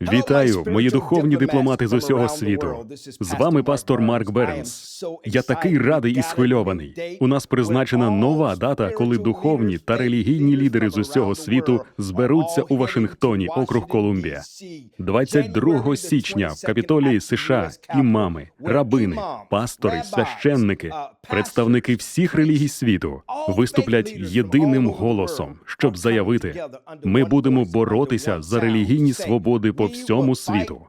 Вітаю, мої духовні дипломати з усього світу. З вами пастор Марк Бернс. Я такий радий і схвильований. У нас призначена нова дата, коли духовні та релігійні лідери з усього світу зберуться у Вашингтоні, округ Колумбія. 22 січня в Капітолії США імами, рабини, пастори, священники, представники всіх релігій світу виступлять єдиним голосом, щоб заявити: ми будемо боротися за релігійні свободи по всьому світу.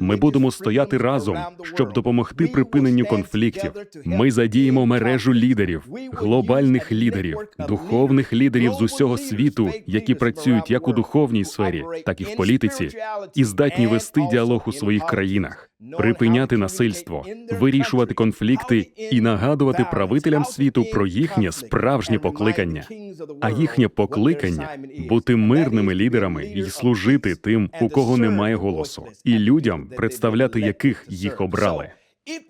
Ми будемо стояти разом, щоб допомогти припиненню конфліктів. Ми задіємо мережу лідерів, глобальних лідерів, духовних лідерів з усього світу, які працюють як у духовній сфері, так і в політиці, і здатні вести діалог у своїх країнах, припиняти насильство, вирішувати конфлікти і нагадувати правителям світу про їхнє справжнє покликання. А їхнє покликання бути мирними лідерами і служити тим, у кого немає голосу, і людям, представляти яких їх обрали.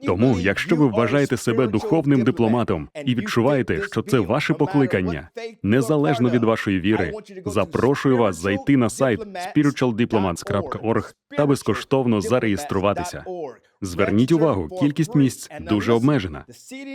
Тому, якщо ви вважаєте себе духовним дипломатом і відчуваєте, що це ваше покликання, незалежно від вашої віри, запрошую вас зайти на сайт spiritualdiplomats.org та безкоштовно зареєструватися. Зверніть увагу, кількість місць дуже обмежена.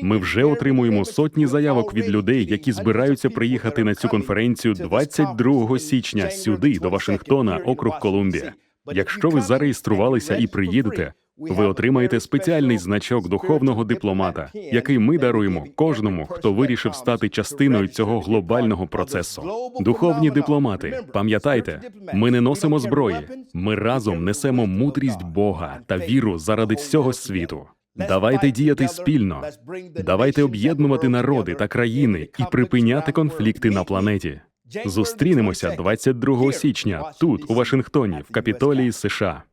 Ми вже отримуємо сотні заявок від людей, які збираються приїхати на цю конференцію 22 січня сюди, до Вашингтона, округ Колумбія. Якщо ви зареєструвалися і приїдете, ви отримаєте спеціальний значок духовного дипломата, який ми даруємо кожному, хто вирішив стати частиною цього глобального процесу. Духовні дипломати, пам'ятайте, ми не носимо зброї. Ми разом несемо мудрість Бога та віру заради всього світу. Давайте діяти спільно. Давайте об'єднувати народи та країни і припиняти конфлікти на планеті. Зустрінемося 22 січня тут, у Вашингтоні, в Капітолії США.